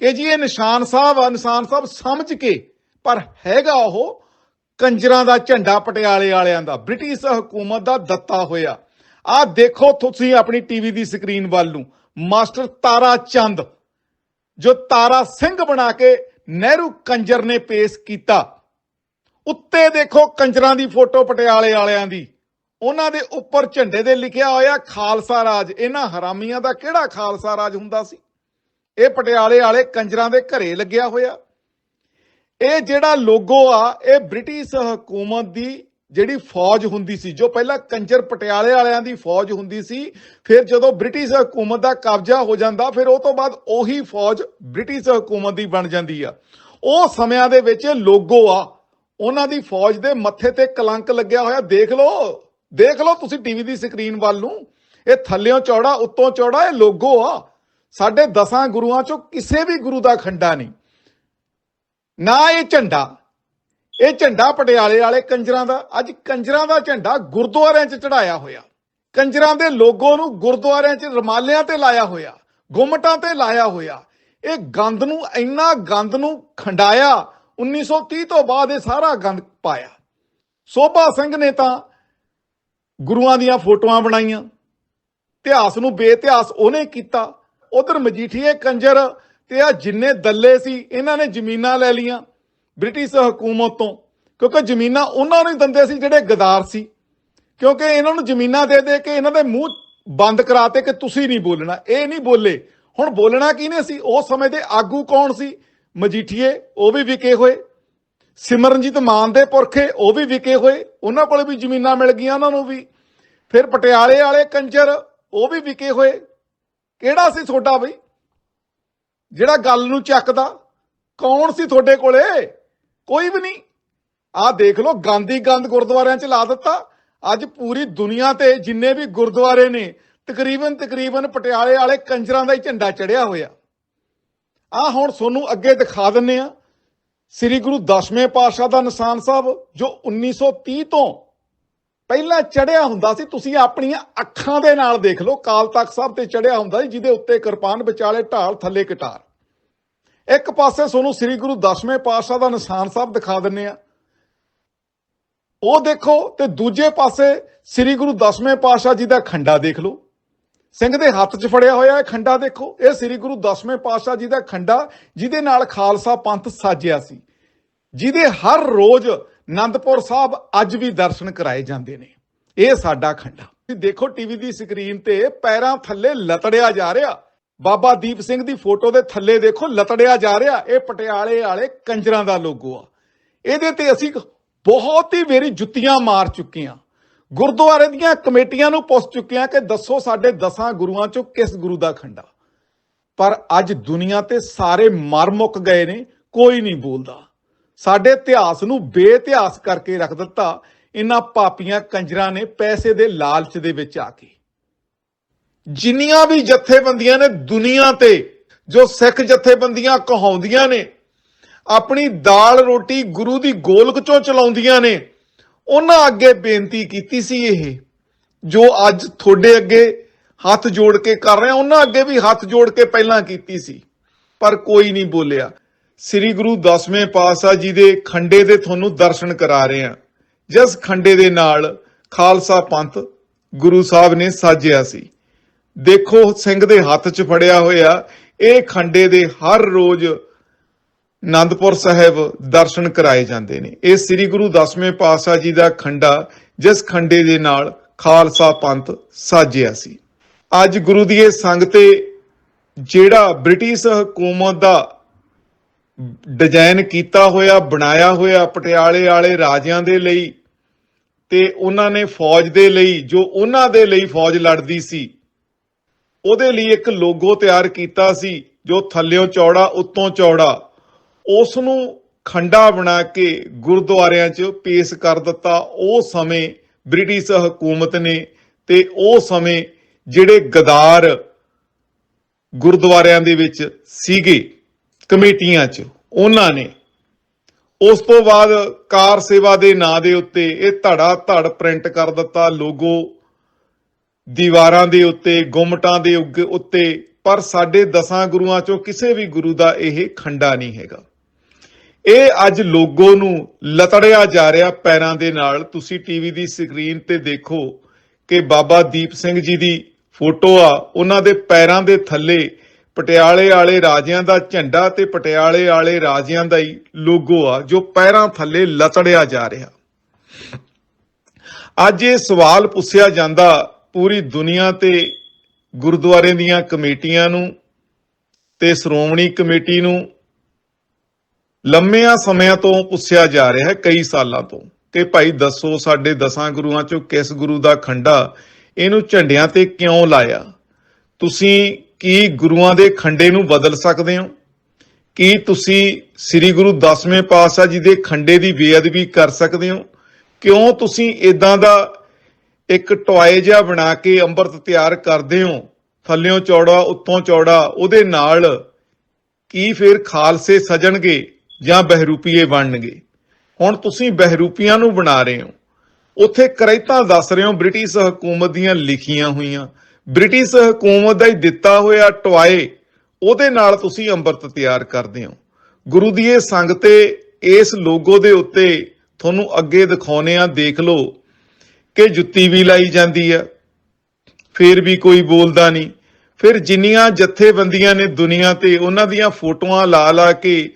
ਕਿ ਜੀ ਇਹ ਨਿਸ਼ਾਨ ਸਾਹਿਬ ਆ, ਨਿਸ਼ਾਨ ਸਾਹਿਬ ਸਮਝ ਕੇ, ਪਰ ਹੈਗਾ ਉਹ ਕੰਜਰਾਂ ਦਾ ਝੰਡਾ ਪਟਿਆਲੇ ਵਾਲਿਆਂ ਦਾ, ਬ੍ਰਿਟਿਸ਼ ਹਕੂਮਤ ਦਾ ਦਿੱਤਾ ਹੋਇਆ। ਆਹ ਦੇਖੋ ਤੁਸੀਂ ਆਪਣੀ ਟੀਵੀ ਦੀ ਸਕਰੀਨ ਵੱਲ ਨੂੰ। ਮਾਸਟਰ ਤਾਰਾ ਚੰਦ, ਜੋ ਤਾਰਾ ਸਿੰਘ ਬਣਾ ਕੇ ਨਹਿਰੂ ਕੰਜਰ ਨੇ ਪੇਸ਼ ਕੀਤਾ। ਉੱਤੇ ਦੇਖੋ ਕੰਜਰਾਂ ਦੀ ਫੋਟੋ ਪਟਿਆਲੇ ਵਾਲਿਆਂ ਦੀ। ਉਹਨਾਂ ਦੇ ਉੱਪਰ ਝੰਡੇ ਦੇ ਲਿਖਿਆ ਹੋਇਆ ਖਾਲਸਾ ਰਾਜ। ਇਹਨਾਂ ਹਰਾਮੀਆਂ ਦਾ ਕਿਹੜਾ ਖਾਲਸਾ ਰਾਜ ਹੁੰਦਾ ਸੀ? ਇਹ ਪਟਿਆਲੇ ਵਾਲੇ ਕੰਜਰਾਂ ਦੇ ਘਰੇ ਲੱਗਿਆ ਹੋਇਆ। ਇਹ ਜਿਹੜਾ ਲੋਗੋ ਆ, ਇਹ ਬ੍ਰਿਟਿਸ਼ ਹਕੂਮਤ ਦੀ ਜਿਹੜੀ ਫੌਜ ਹੁੰਦੀ ਸੀ, ਜੋ ਪਹਿਲਾਂ ਕੰਜਰ ਪਟਿਆਲੇ ਵਾਲਿਆਂ ਦੀ ਫੌਜ ਹੁੰਦੀ ਸੀ, ਫਿਰ ਜਦੋਂ ਬ੍ਰਿਟਿਸ਼ ਹਕੂਮਤ ਦਾ ਕਬਜ਼ਾ ਹੋ ਜਾਂਦਾ, ਫਿਰ ਉਹ ਤੋਂ ਬਾਅਦ ਉਹੀ ਫੌਜ ਬ੍ਰਿਟਿਸ਼ ਹਕੂਮਤ ਦੀ ਬਣ ਜਾਂਦੀ ਆ। ਉਹ ਸਮਿਆਂ ਦੇ ਵਿੱਚ ਲੋਗੋ ਆ, ਉਹਨਾਂ ਦੀ ਫੌਜ ਦੇ ਮੱਥੇ ਤੇ ਕਲੰਕ ਲੱਗਿਆ ਹੋਇਆ, ਦੇਖ ਲਓ ਦੇਖ ਲਓ ਤੁਸੀਂ ਟੀਵੀ ਦੀ ਸਕਰੀਨ ਵੱਲ ਨੂੰ, ਇਹ ਥੱਲਿਓਂ ਚੌੜਾ, ਉੱਤੋਂ ਚੌੜਾ ਇਹ ਲੋਗੋ ਆ। ਸਾਡੇ ਦਸਾਂ ਗੁਰੂਆਂ ਚੋਂ ਕਿਸੇ ਵੀ ਗੁਰੂ ਦਾ ਖੰਡਾ ਨਹੀਂ। ਨਾ ਇਹ ਝੰਡਾ ਇਹ ਝੰਡਾ ਪਟਿਆਲੇ ਵਾਲੇ ਕੰਜਰਾਂ ਦਾ, ਅੱਜ ਕੰਜਰਾਂ ਦਾ ਝੰਡਾ ਗੁਰਦੁਆਰਿਆਂ 'ਚ ਚੜਾਇਆ ਹੋਇਆ। ਕੰਜਰਾਂ ਦੇ ਲੋਗੋ ਨੂੰ ਗੁਰਦੁਆਰਿਆਂ 'ਚ ਰਮਾਲਿਆਂ ਤੇ ਲਾਇਆ ਹੋਇਆ, ਗੁੰਮਟਾਂ ਤੇ ਲਾਇਆ ਹੋਇਆ। ਇਹ ਗੰਦ ਨੂੰ, ਇੰਨਾ ਗੰਦ ਨੂੰ ਖੰਡਾਇਆ 1930 ਤੋਂ ਬਾਅਦ ਇਹ ਸਾਰਾ ਗੰਦ ਪਾਇਆ। ਸੋਭਾ ਸਿੰਘ ਨੇ ਤਾਂ ਗੁਰੂਆਂ ਦੀਆਂ ਫੋਟੋਆਂ ਬਣਾਈਆਂ, ਇਤਿਹਾਸ ਨੂੰ ਬੇਇਤਿਹਾਸ ਉਹਨੇ ਕੀਤਾ। ਉਧਰ ਮਜੀਠੀਏ ਕੰਜਰ ਤੇ ਆ ਜਿੰਨੇ ਦੱਲੇ ਸੀ, ਇਹਨਾਂ ਨੇ ਜ਼ਮੀਨਾਂ ਲੈ ਲੀਆਂ ਬ੍ਰਿਟਿਸ਼ ਹਕੂਮਤ ਤੋਂ। ਕਿਉਂਕਿ ਜ਼ਮੀਨਾਂ ਉਹਨਾਂ ਨੂੰ ਹੀ ਦਿੰਦੇ ਸੀ ਜਿਹੜੇ ਗਦਾਰ ਸੀ। ਕਿਉਂਕਿ ਇਹਨਾਂ ਨੂੰ ਜ਼ਮੀਨਾਂ ਦੇ ਦੇ ਕੇ ਇਹਨਾਂ ਦੇ ਮੂੰਹ ਬੰਦ ਕਰਾਤੇ ਕਿ ਤੁਸੀਂ ਨਹੀਂ ਬੋਲਣਾ। ਇਹ ਨਹੀਂ ਬੋਲੇ। ਹੁਣ ਬੋਲਣਾ ਕਿਹਨੇ ਸੀ? ਉਸ ਸਮੇਂ ਦੇ ਆਗੂ ਕੌਣ ਸੀ? ਮਜੀਠੀਏ, ਉਹ ਵੀ ਵਿਕੇ ਹੋਏ। ਸਿਮਰਨਜੀਤ ਮਾਨ ਦੇ ਪੁਰਖੇ, ਉਹ ਵੀ ਵਿਕੇ ਹੋਏ। ਉਹਨਾਂ ਕੋਲ ਵੀ ਜ਼ਮੀਨਾਂ ਮਿਲ ਗਈਆਂ ਉਹਨਾਂ ਨੂੰ ਵੀ। ਫਿਰ ਪਟਿਆਲੇ ਵਾਲੇ ਕੰਜਰ, ਉਹ ਵੀ ਵਿਕੇ ਹੋਏ। ਕਿਹੜਾ ਸੀ ਤੁਹਾਡਾ ਬਈ? ਜਿਹੜਾ ਗੱਲ ਨੂੰ ਚੱਕਦਾ, ਕੌਣ ਸੀ ਤੁਹਾਡੇ ਕੋਲੇ? ਕੋਈ ਵੀ ਨਹੀਂ। ਆਹ ਦੇਖ ਲਓ, ਗਾਂਧੀ ਗੰਦ ਗੁਰਦੁਆਰਿਆਂ 'ਚ ਲਾ ਦਿੱਤਾ। ਅੱਜ ਪੂਰੀ ਦੁਨੀਆ ਤੇ ਜਿੰਨੇ ਵੀ ਗੁਰਦੁਆਰੇ ਨੇ, ਤਕਰੀਬਨ ਤਕਰੀਬਨ ਪਟਿਆਲੇ ਵਾਲੇ ਕੰਜਰਾਂ ਦਾ ਹੀ ਝੰਡਾ ਚੜਿਆ ਹੋਇਆ। ਆ ਹੁਣ ਤੁਹਾਨੂੰ ਅੱਗੇ ਦਿਖਾ ਦਿੰਨੇ ਆ। ਸ੍ਰੀ ਗੁਰੂ ਦਸਵੇਂ ਪਾਤਸ਼ਾਹ ਦਾ ਨਿਸ਼ਾਨ ਸਾਹਿਬ, ਜੋ 1930 ਤੋਂ ਪਹਿਲਾਂ ਚੜਿਆ ਹੁੰਦਾ ਸੀ, ਤੁਸੀਂ ਆਪਣੀਆਂ ਅੱਖਾਂ ਦੇ ਨਾਲ ਦੇਖ ਲਓ, ਕਾਲ ਤਖਤ ਸਾਹਿਬ ਤੇ ਚੜਿਆ ਹੁੰਦਾ ਸੀ, ਜਿਹਦੇ ਉੱਤੇ ਕਿਰਪਾਨ ਵਿਚਾਲੇ ਢਾਲ ਥੱਲੇ ਕਟਾਰ ਇੱਕ ਪਾਸੇ ਤੁਹਾਨੂੰ ਸ੍ਰੀ ਗੁਰੂ ਦਸਵੇਂ ਪਾਤਸ਼ਾਹ ਦਾ ਨਿਸ਼ਾਨ ਸਾਹਿਬ ਦਿਖਾ ਦਿੰਨੇ ਆ। ਉਹ ਦੇਖੋ ਤੇ ਦੂਜੇ ਪਾਸੇ ਸ੍ਰੀ ਗੁਰੂ ਦਸਵੇਂ ਪਾਤਸ਼ਾਹ ਜੀ ਦਾ ਖੰਡਾ ਦੇਖ ਲਓ। ਸਿੰਘ ਦੇ ਹੱਥ 'ਚ ਫੜਿਆ ਹੋਇਆ ਇਹ ਖੰਡਾ ਦੇਖੋ। ਇਹ ਸ੍ਰੀ ਗੁਰੂ ਦਸਵੇਂ ਪਾਤਸ਼ਾਹ ਜੀ ਦਾ ਖੰਡਾ ਜਿਹਦੇ ਨਾਲ ਖਾਲਸਾ ਪੰਥ ਸਾਜਿਆ ਸੀ। ਜਿਹਦੇ ਹਰ ਰੋਜ਼ ਆਨੰਦਪੁਰ ਸਾਹਿਬ ਅੱਜ ਵੀ ਦਰਸ਼ਨ ਕਰਾਏ ਜਾਂਦੇ ਨੇ। ਇਹ ਸਾਡਾ ਖੰਡਾ। ਤੁਸੀਂ ਦੇਖੋ ਟੀਵੀ ਦੀ ਸਕਰੀਨ ਤੇ ਪੈਰਾਂ ਥੱਲੇ ਲਤੜਿਆ ਜਾ ਰਿਹਾ। ਬਾਬਾ ਦੀਪ ਸਿੰਘ ਦੀ ਫੋਟੋ ਦੇ ਥੱਲੇ ਦੇਖੋ, ਲਤੜਿਆ ਜਾ ਰਿਹਾ, ਇਹ ਪਟਿਆਲੇ ਵਾਲੇ ਕੰਜਰਾਂ ਦਾ ਲੋਗੋ ਆ। ਇਹਦੇ ਤੇ ਅਸੀਂ ਬਹੁਤ ਹੀ ਵੇਰੀ ਜੁੱਤੀਆਂ ਮਾਰ ਚੁੱਕੇ ਹਾਂ। ਗੁਰਦੁਆਰੇ ਦੀਆਂ ਕਮੇਟੀਆਂ ਨੂੰ ਪੁੱਛ ਚੁੱਕੇ ਹਾਂ ਕਿ ਦੱਸੋ ਸਾਡੇ ਦਸਾਂ ਗੁਰੂਆਂ ਚੋਂ ਕਿਸ ਗੁਰੂ ਦਾ ਖੰਡਾ? ਪਰ ਅੱਜ ਦੁਨੀਆ ਤੇ ਸਾਰੇ ਮਰ ਮੁੱਕ ਗਏ ਨੇ, ਕੋਈ ਨਹੀਂ ਬੋਲਦਾ। ਸਾਡੇ ਇਤਿਹਾਸ ਨੂੰ ਬੇਇਤਿਹਾਸ ਕਰਕੇ ਰੱਖ ਦਿੱਤਾ, ਇਹਨਾਂ ਪਾਪੀਆਂ ਕੰਜਰਾਂ ਨੇ ਪੈਸੇ ਦੇ ਲਾਲਚ ਦੇ ਵਿੱਚ ਆ ਕੇ। ਜਿੰਨੀਆਂ ਵੀ ਜਥੇਬੰਦੀਆਂ ਨੇ ਦੁਨੀਆ ਤੇ, ਜੋ ਸਿੱਖ ਜਥੇਬੰਦੀਆਂ ਕਹਾਉਂਦੀਆਂ ਨੇ, ਆਪਣੀ ਦਾਲ ਰੋਟੀ ਗੁਰੂ ਦੀ ਗੋਲਕ ਚੋਂ ਚਲਾਉਂਦੀਆਂ ਨੇ, ਉਹਨਾਂ ਅੱਗੇ ਬੇਨਤੀ ਕੀਤੀ ਸੀ ਇਹ, ਜੋ ਅੱਜ ਤੁਹਾਡੇ ਅੱਗੇ ਹੱਥ ਜੋੜ ਕੇ ਕਰ ਰਹੇ ਉਹਨਾਂ ਅੱਗੇ ਵੀ ਹੱਥ ਜੋੜ ਕੇ ਪਹਿਲਾਂ ਕੀਤੀ ਸੀ, ਪਰ ਕੋਈ ਨਹੀਂ ਬੋਲਿਆ। ਸ੍ਰੀ ਗੁਰੂ ਦਸਵੇਂ ਪਾਤਸ਼ਾਹ ਜੀ ਦੇ ਖੰਡੇ ਦੇ ਤੁਹਾਨੂੰ ਦਰਸ਼ਨ ਕਰਾ ਰਹੇ ਆ। ਜਿਸ ਖੰਡੇ ਦੇ ਨਾਲ ਖਾਲਸਾ ਪੰਥ ਗੁਰੂ ਸਾਹਿਬ ਨੇ ਸਾਜਿਆ ਸੀ। ਦੇਖੋ ਸਿੰਘ ਦੇ ਹੱਥ 'ਚ ਫੜਿਆ ਹੋਇਆ, ਇਹ ਖੰਡੇ ਦੇ ਹਰ ਰੋਜ਼ ਆਨੰਦਪੁਰ ਸਾਹਿਬ ਦਰਸ਼ਨ ਕਰਾਏ ਜਾਂਦੇ ਨੇ। ਇਹ ਸ੍ਰੀ ਗੁਰੂ ਦਸਵੇਂ ਪਾਤਸ਼ਾਹ ਜੀ ਦਾ ਖੰਡਾ, ਜਿਸ ਖੰਡੇ ਦੇ ਨਾਲ ਖਾਲਸਾ ਪੰਥ ਸਾਜਿਆ ਸੀ। ਅੱਜ ਗੁਰੂ ਦੀ ਇਹ ਸੰਗ ਤੇ ਜਿਹੜਾ ਬ੍ਰਿਟਿਸ਼ ਹਕੂਮਤ ਦਾ ਡਿਜ਼ਾਈਨ ਕੀਤਾ ਹੋਇਆ, ਬਣਾਇਆ ਹੋਇਆ ਪਟਿਆਲੇ ਵਾਲੇ ਰਾਜਿਆਂ ਦੇ ਲਈ ਤੇ ਉਹਨਾਂ ਨੇ ਫੌਜ ਦੇ ਲਈ, ਜੋ ਉਹਨਾਂ ਦੇ ਲਈ ਫੌਜ ਲੜਦੀ ਸੀ ਉਹਦੇ ਲਈ ਇੱਕ ਲੋਗੋ ਤਿਆਰ ਕੀਤਾ ਸੀ, ਜੋ ਥੱਲਿਓਂ ਚੌੜਾ, ਉੱਤੋਂ ਚੌੜਾ। ਉਸ ਨੂੰ ਖੰਡਾ ਬਣਾ ਕੇ ਗੁਰਦੁਆਰਿਆਂ 'ਚ ਪੇਸ਼ ਕਰ ਦਿੱਤਾ। ਉਹ ਸਮੇਂ ਬ੍ਰਿਟਿਸ਼ ਹਕੂਮਤ ਨੇ ਤੇ ਉਹ ਸਮੇਂ ਜਿਹੜੇ ਗਦਾਰ ਗੁਰਦੁਆਰਿਆਂ ਦੇ ਵਿੱਚ ਸੀਗੇ ਕਮੇਟੀਆਂ 'ਚ, ਉਹਨਾਂ ਨੇ। ਉਸ ਤੋਂ ਬਾਅਦ ਕਾਰ ਸੇਵਾ ਦੇ ਨਾਂ ਦੇ ਉੱਤੇ ਇਹ ਧੜਾ ਧੜ ਪ੍ਰਿੰਟ ਕਰ ਦਿੱਤਾ, ਲੋਗੋ ਦੀਵਾਰਾਂ ਦੇ ਉੱਤੇ, ਗੁੰਮਟਾਂ ਦੇ ਉੱਗ- ਉੱਤੇ, ਪਰ ਸਾਡੇ ਦਸਾਂ ਗੁਰੂਆਂ ਚੋਂ ਕਿਸੇ ਵੀ ਗੁਰੂ ਦਾ ਇਹ ਖੰਡਾ ਨਹੀਂ ਹੈਗਾ। ਇਹ ਅੱਜ ਲੋਗੋ ਨੂੰ ਲਤੜਿਆ ਜਾ ਰਿਹਾ ਪੈਰਾਂ ਦੇ ਨਾਲ। ਤੁਸੀਂ ਟੀਵੀ ਦੀ ਸਕਰੀਨ ਤੇ ਦੇਖੋ ਕਿ ਬਾਬਾ ਦੀਪ ਸਿੰਘ ਜੀ ਦੀ ਫੋਟੋ ਆ, ਉਹਨਾਂ ਦੇ ਪੈਰਾਂ ਦੇ ਥੱਲੇ ਪਟਿਆਲੇ ਵਾਲੇ ਰਾਜਿਆਂ ਦਾ ਝੰਡਾ ਤੇ ਪਟਿਆਲੇ ਵਾਲੇ ਰਾਜਿਆਂ ਦਾ ਹੀ ਲੋਗੋ ਆ, ਜੋ ਪੈਰਾਂ ਥੱਲੇ ਲਤੜਿਆ ਜਾ ਰਿਹਾ। ਅੱਜ ਇਹ ਸਵਾਲ ਪੁੱਛਿਆ ਜਾਂਦਾ ਪੂਰੀ ਦੁਨੀਆ ਤੇ ਗੁਰਦੁਆਰੇ ਦੀਆਂ ਕਮੇਟੀਆਂ ਨੂੰ ਤੇ ਸ਼੍ਰੋਮਣੀ ਕਮੇਟੀ ਨੂੰ ਲੰਮਿਆਂ ਸਮਿਆਂ ਤੋਂ ਪੁੱਛਿਆ ਜਾ ਰਿਹਾ ਹੈ, ਕਈ ਸਾਲਾਂ ਤੋਂ, ਕਿ ਭਾਈ ਦੱਸੋ ਸਾਡੇ ਦਸਾਂ ਗੁਰੂਆਂ ਚੋਂ ਕਿਸ ਗੁਰੂ ਦਾ ਖੰਡਾ ਇਹਨੂੰ ਝੰਡਿਆਂ ਤੇ ਕਿਉਂ ਲਾਇਆ? ਤੁਸੀਂ ਕੀ ਗੁਰੂਆਂ ਦੇ ਖੰਡੇ ਨੂੰ ਬਦਲ ਸਕਦੇ ਹੋ? ਕੀ ਤੁਸੀਂ ਸ੍ਰੀ ਗੁਰੂ ਦਸਵੇਂ ਪਾਤਸ਼ਾਹ ਜੀ ਦੇ ਖੰਡੇ ਦੀ ਬੇਅਦਬੀ ਕਰ ਸਕਦੇ ਹੋ? ਕਿਉਂ ਤੁਸੀਂ ਇਦਾਂ ਦਾ ਇੱਕ ਟੋਏ ਜਿਹਾ ਬਣਾ ਕੇ ਅੰਮ੍ਰਿਤ ਤਿਆਰ ਕਰਦੇ ਹੋ, ਥੱਲਿਓਂ ਚੌੜਾ, ਉੱਤੋਂ ਚੌੜਾ, ਉਹਦੇ ਨਾਲ ਕੀ ਫਿਰ ਖਾਲਸੇ ਸਜਣਗੇ ਜਾਂ ਬਹਿਰੂਪੀਏ ਬਣਨਗੇ? ਹੁਣ ਤੁਸੀਂ ਬਹਿਰੂਪੀਆਂ ਨੂੰ ਬਣਾ ਰਹੇ ਹੋ। ਉੱਥੇ ਕਰੈਤਾਂ ਦੱਸ ਰਹੇ ਹੋ, ਬ੍ਰਿਟਿਸ਼ ਹਕੂਮਤ ਦੀਆਂ ਲਿਖੀਆਂ ਹੋਈਆਂ। ਬ੍ਰਿਟਿਸ਼ ਹਕੂਮਤ ਦਾ ਹੀ ਦਿੱਤਾ ਹੋਇਆ ਟਵਾਏ ਉਹਦੇ ਨਾਲ ਤੁਸੀਂ ਅੰਮ੍ਰਿਤ ਤਿਆਰ ਕਰਦੇ ਹੋ। ਗੁਰੂ ਦੀ ਇਹ ਸੰਗ ਇਸ ਲੋਗੋ ਦੇ ਉੱਤੇ ਤੁਹਾਨੂੰ ਅੱਗੇ ਦਿਖਾਉਨੇ ਆ ਦੇਖ ਲਓ। ਕਿ ਜੁੱਤੀ ਵੀ ਲਾਈ ਜਾਂਦੀ ਆ, ਫਿਰ ਵੀ ਕੋਈ ਬੋਲਦਾ ਨਹੀਂ। ਫਿਰ ਜਿੰਨੀਆਂ ਜਥੇਬੰਦੀਆਂ ਨੇ ਦੁਨੀਆ ਤੇ ਉਹਨਾਂ ਦੀਆਂ ਫੋਟੋਆਂ ਲਾ ਲਾ ਕੇ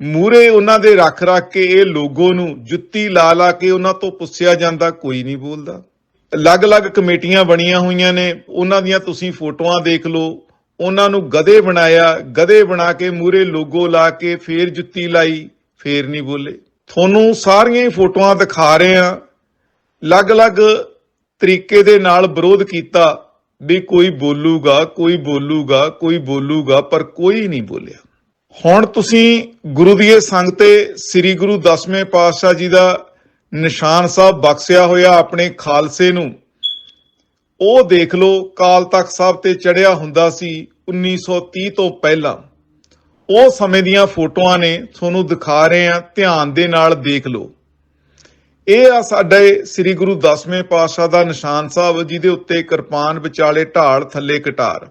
ਮੂਰੇ ਉਹਨਾਂ ਦੇ ਰੱਖ ਰੱਖ ਕੇ ਇਹ ਲੋਗੋ ਨੂੰ ਜੁੱਤੀ ਲਾ ਲਾ ਕੇ ਉਹਨਾਂ ਤੋਂ ਪੁੱਛਿਆ ਜਾਂਦਾ, ਕੋਈ ਨਹੀਂ ਬੋਲਦਾ। ਅਲੱਗ-ਅਲੱਗ ਕਮੇਟੀਆਂ ਬਣੀਆਂ ਹੋਈਆਂ ਨੇ, ਉਹਨਾਂ ਦੀਆਂ ਤੁਸੀਂ ਫੋਟੋਆਂ ਦੇਖ ਲਓ। ਉਹਨਾਂ ਨੂੰ ਗਧੇ ਬਣਾਇਆ, ਗਧੇ ਬਣਾ ਕੇ ਮੂਰੇ ਲੋਗੋ ਲਾ ਕੇ ਫੇਰ ਜੁੱਤੀ ਲਾਈ, ਫੇਰ ਨਹੀਂ ਬੋਲੇ। ਤੁਹਾਨੂੰ ਸਾਰੀਆਂ ਹੀ ਫੋਟੋਆਂ ਦਿਖਾ ਰਹੇ ਆ ਅਲੱਗ-ਅਲੱਗ ਤਰੀਕੇ ਦੇ ਨਾਲ ਵਿਰੋਧ ਕੀਤਾ ਵੀ ਕੋਈ ਬੋਲੂਗਾ ਕੋਈ ਬੋਲੂਗਾ ਕੋਈ ਬੋਲੂਗਾ, ਪਰ ਕੋਈ ਨਹੀਂ ਬੋਲਿਆ। ਹੁਣ ਤੁਸੀਂ ਗੁਰੂ ਦੀ ਸੰਗ ਤੇ ਸ੍ਰੀ ਗੁਰੂ ਦਸਵੇਂ ਪਾਤਸ਼ਾਹ ਜੀ ਦਾ ਨਿਸ਼ਾਨ ਸਾਹਿਬ ਬਖਸ਼ਿਆ ਹੋਇਆ ਆਪਣੇ ਖਾਲਸੇ ਨੂੰ, ਉਹ ਦੇਖ ਲਓ, ਕਾਲ ਤਖਤ ਸਾਹਿਬ ਤੇ ਚੜਿਆ ਹੁੰਦਾ ਸੀ 1930 ਤੋਂ ਪਹਿਲਾਂ। ਉਹ ਸਮੇਂ ਦੀਆਂ ਫੋਟੋਆਂ ਨੇ ਤੁਹਾਨੂੰ ਦਿਖਾ ਰਹੇ ਆ ਧਿਆਨ ਦੇ ਨਾਲ ਦੇਖ ਲਓ। ਇਹ ਆ ਸਾਡੇ ਸ੍ਰੀ ਗੁਰੂ ਦਸਵੇਂ ਪਾਤਸ਼ਾਹ ਦਾ ਨਿਸ਼ਾਨ ਸਾਹਿਬ, ਜਿਹਦੇ ਉੱਤੇ ਕਿਰਪਾਨ ਵਿਚਾਲੇ ਢਾਲ ਥੱਲੇ ਕਟਾਰ।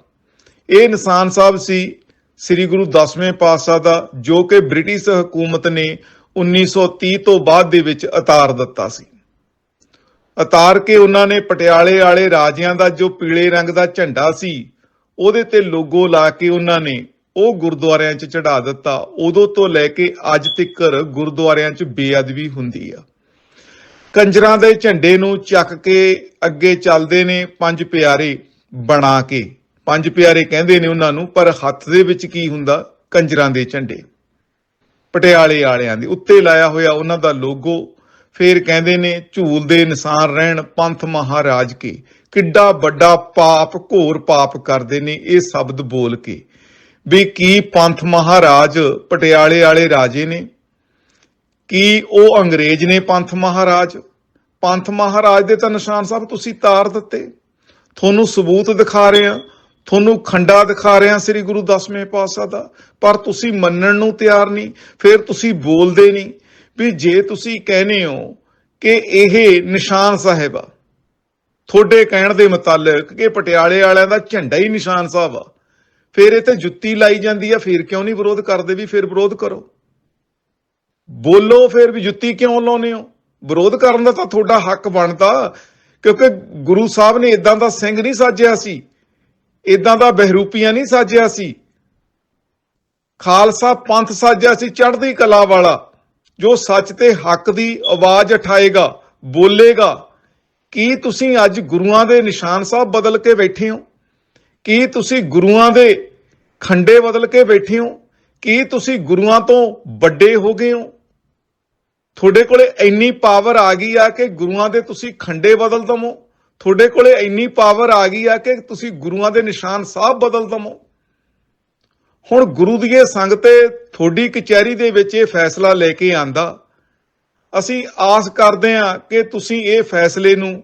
ਇਹ ਨਿਸ਼ਾਨ ਸਾਹਿਬ ਸੀ ਸ੍ਰੀ ਗੁਰੂ ਦਸਵੇਂ ਪਾਤਸ਼ਾਹ ਦਾ, ਜੋ ਕਿ ਬ੍ਰਿਟਿਸ਼ ਹਕੂਮਤ ਨੇ 1930 ਤੋਂ ਬਾਅਦ ਦੇ ਵਿੱਚ ਉਤਾਰ ਦਿੱਤਾ ਸੀ। ਉਤਾਰ ਕੇ ਉਹਨਾਂ ਨੇ ਪਟਿਆਲੇ ਵਾਲੇ ਰਾਜਿਆਂ ਦਾ ਜੋ ਪੀਲੇ ਰੰਗ ਦਾ ਝੰਡਾ ਸੀ, ਉਹਦੇ ਤੇ ਲੋਗੋ ਲਾ ਕੇ ਉਹਨਾਂ ਨੇ ਉਹ ਗੁਰਦੁਆਰਿਆਂ 'ਚ ਚੜਾ ਦਿੱਤਾ। ਉਦੋਂ ਤੋਂ ਲੈ ਕੇ ਅੱਜ ਤੱਕ ਗੁਰਦੁਆਰਿਆਂ 'ਚ ਬੇਅਦਬੀ ਹੁੰਦੀ ਆ। ਕੰਜਰਾਂ ਦੇ ਝੰਡੇ ਨੂੰ ਚੱਕ ਕੇ ਅੱਗੇ ਚੱਲਦੇ ਨੇ ਪੰਜ ਪਿਆਰੇ ਬਣਾ ਕੇ। ਪੰਜ ਪਿਆਰੇ ਕਹਿੰਦੇ ਨੇ ਉਹਨਾਂ ਨੂੰ, ਪਰ ਹੱਥ ਦੇ ਵਿੱਚ ਕੀ ਹੁੰਦਾ? ਕੰਜਰਾਂ ਦੇ ਝੰਡੇ। ਪਟਿਆਲੇ ਵਾਲਿਆਂ ਦੇ। ਉੱਤੇ ਲਾਇਆ ਹੋਇਆ ਉਹਨਾਂ ਦਾ ਲੋਗੋ। ਫੇਰ ਕਹਿੰਦੇ ਨੇ, ਝੂਲ ਦੇ ਨਿਸ਼ਾਨ ਰਹਿਣ ਪੰਥ ਮਹਾਰਾਜ ਕੇ। ਕਿੱਡਾ ਵੱਡਾ ਪਾਪ, ਘੋਰ ਪਾਪ ਕਰਦੇ ਨੇ ਇਹ ਸ਼ਬਦ ਬੋਲ ਕੇ। ਵੀ ਕੀ ਪੰਥ ਮਹਾਰਾਜ ਪਟਿਆਲੇ ਵਾਲੇ ਰਾਜੇ ਨੇ? ਕੀ ਉਹ ਅੰਗਰੇਜ਼ ਨੇ ਪੰਥ ਮਹਾਰਾਜ? ਪੰਥ ਮਹਾਰਾਜ ਦੇ ਤਾਂ ਨਿਸ਼ਾਨ ਸਾਹਿਬ ਤੁਸੀਂ ਤਾਰ ਦਿੱਤੇ। ਤੁਹਾਨੂੰ ਸਬੂਤ ਦਿਖਾ ਰਹੇ ਆ ਤੁਹਾਨੂੰ ਖੰਡਾ ਦਿਖਾ ਰਹੇ ਆ ਸ੍ਰੀ ਗੁਰੂ ਦਸਵੇਂ ਪਾਤਸ਼ਾਹ ਦਾ। ਪਰ ਤੁਸੀਂ ਮੰਨਣ ਨੂੰ ਤਿਆਰ ਨਹੀਂ, ਫਿਰ ਤੁਸੀਂ ਬੋਲਦੇ ਨਹੀਂ। ਵੀ ਜੇ ਤੁਸੀਂ ਕਹਿੰਦੇ ਹੋ ਕਿ ਇਹ ਨਿਸ਼ਾਨ ਸਾਹਿਬ ਆ, ਤੁਹਾਡੇ ਕਹਿਣ ਦੇ ਮੁਤਾਲਕ ਕਿ ਪਟਿਆਲੇ ਵਾਲਿਆਂ ਦਾ ਝੰਡਾ ਹੀ ਨਿਸ਼ਾਨ ਸਾਹਿਬ ਆ, ਫਿਰ ਇਹ ਤੇ ਜੁੱਤੀ ਲਾਈ ਜਾਂਦੀ ਆ, ਫਿਰ ਕਿਉਂ ਨਹੀਂ ਵਿਰੋਧ ਕਰਦੇ ਵੀ ਫਿਰ ਵਿਰੋਧ ਕਰੋ? ਬੋਲੋ ਫਿਰ ਵੀ ਜੁੱਤੀ ਕਿਉਂ ਲਾਉਨੇ ਹੋ? ਵਿਰੋਧ ਕਰਨ ਦਾ ਤਾਂ ਤੁਹਾਡਾ ਹੱਕ ਬਣਦਾ, ਕਿਉਂਕਿ ਗੁਰੂ ਸਾਹਿਬ ਨੇ ਇਦਾਂ ਦਾ ਸਿੰਘ ਨਹੀਂ ਸਾਜਿਆ ਸੀ। ਇਦਾਂ ਦਾ ਬਹਿਰੂਪੀਆਂ ਨਹੀਂ ਸਾਜਿਆ ਸੀ। ਖਾਲਸਾ ਪੰਥ ਸਾਜਿਆ ਸੀ ਚੜ੍ਹਦੀ ਕਲਾ ਵਾਲਾ, ਜੋ ਸੱਚ ਤੇ ਹੱਕ ਦੀ ਆਵਾਜ਼ ਉਠਾਏਗਾ, ਬੋਲੇਗਾ। ਕੀ ਤੁਸੀਂ ਅੱਜ ਗੁਰੂਆਂ ਦੇ ਨਿਸ਼ਾਨ ਸਾਹਿਬ ਬਦਲ ਕੇ ਬੈਠੇ ਹੋ? ਕੀ ਤੁਸੀਂ ਗੁਰੂਆਂ ਦੇ ਖੰਡੇ ਬਦਲ ਕੇ ਬੈਠੇ ਹੋ? ਕੀ ਤੁਸੀਂ ਗੁਰੂਆਂ ਤੋਂ ਵੱਡੇ ਹੋ ਗਏ ਹੋ? ਤੁਹਾਡੇ ਕੋਲੇ ਇੰਨੀ ਪਾਵਰ ਆ ਗਈ ਆ ਕਿ ਗੁਰੂਆਂ ਦੇ ਤੁਸੀਂ ਖੰਡੇ ਬਦਲ ਦਮੋ ਤੁਹਾਡੇ ਕੋਲੇ ਇੰਨੀ ਪਾਵਰ ਆ ਗਈ ਆ ਕਿ ਤੁਸੀਂ ਗੁਰੂਆਂ ਦੇ ਨਿਸ਼ਾਨ ਸਾਹਿਬ ਬਦਲ ਦਮੋ ਹੁਣ ਗੁਰੂ ਦੀ ਇਹ ਸੰਗ ਤੇ ਤੁਹਾਡੀ ਕਚਹਿਰੀ ਦੇ ਵਿੱਚ ਇਹ ਫੈਸਲਾ ਲੈ ਕੇ ਆਂਦਾ। ਅਸੀਂ ਆਸ ਕਰਦੇ ਹਾਂ ਕਿ ਤੁਸੀਂ ਇਹ ਫੈਸਲੇ ਨੂੰ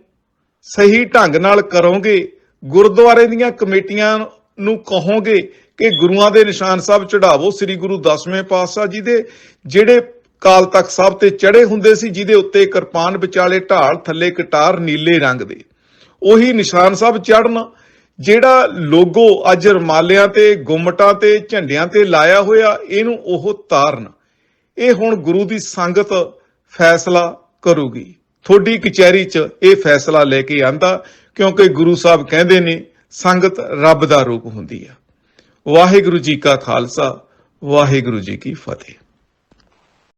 ਸਹੀ ਢੰਗ ਨਾਲ ਕਰੋਗੇ, ਗੁਰਦੁਆਰੇ ਦੀਆਂ ਕਮੇਟੀਆਂ ਨੂੰ ਕਹੋਗੇ ਕਿ ਗੁਰੂਆਂ ਦੇ ਨਿਸ਼ਾਨ ਸਾਹਿਬ ਚੜਾਵੋ ਸ੍ਰੀ ਗੁਰੂ ਦਸਵੇਂ ਪਾਤਸ਼ਾਹ ਜੀ ਦੇ, ਜਿਹੜੇ ਕਾਲ ਤੱਕ ਸਾਹਿਬ ਤੇ ਚੜੇ ਹੁੰਦੇ ਸੀ, ਜਿਹਦੇ ਉੱਤੇ ਕਿਰਪਾਨ ਵਿਚਾਲੇ ਢਾਲ ਥੱਲੇ ਕਟਾਰ ਨੀਲੇ ਰੰਗ ਦੇ। ਉਹੀ ਨਿਸ਼ਾਨ ਸਾਹਿਬ ਚੜਨ ਜਿਹੜਾ ਲੋਗੋ ਅੱਜ ਰਮਾਲਿਆਂ ਤੇ, ਗੁੰਮਟਾਂ ਤੇ, ਝੰਡਿਆਂ ਤੇ ਲਾਇਆ ਹੋਇਆ, ਇਹਨੂੰ ਉਹ ਤਾਰਨ। ਇਹ ਹੁਣ ਗੁਰੂ ਦੀ ਸੰਗਤ ਫੈਸਲਾ ਕਰੂਗੀ। ਤੁਹਾਡੀ ਕਚਹਿਰੀ 'ਚ ਇਹ ਫੈਸਲਾ ਲੈ ਕੇ ਆਂਦਾ, ਕਿਉਂਕਿ ਗੁਰੂ ਸਾਹਿਬ ਕਹਿੰਦੇ ਨੇ, ਸੰਗਤ ਰੱਬ ਦਾ ਰੂਪ ਹੁੰਦੀ ਆ। ਵਾਹਿਗੁਰੂ ਜੀ ਕਾ ਖਾਲਸਾ, ਵਾਹਿਗੁਰੂ ਜੀ ਕੀ ਫਤਿਹ।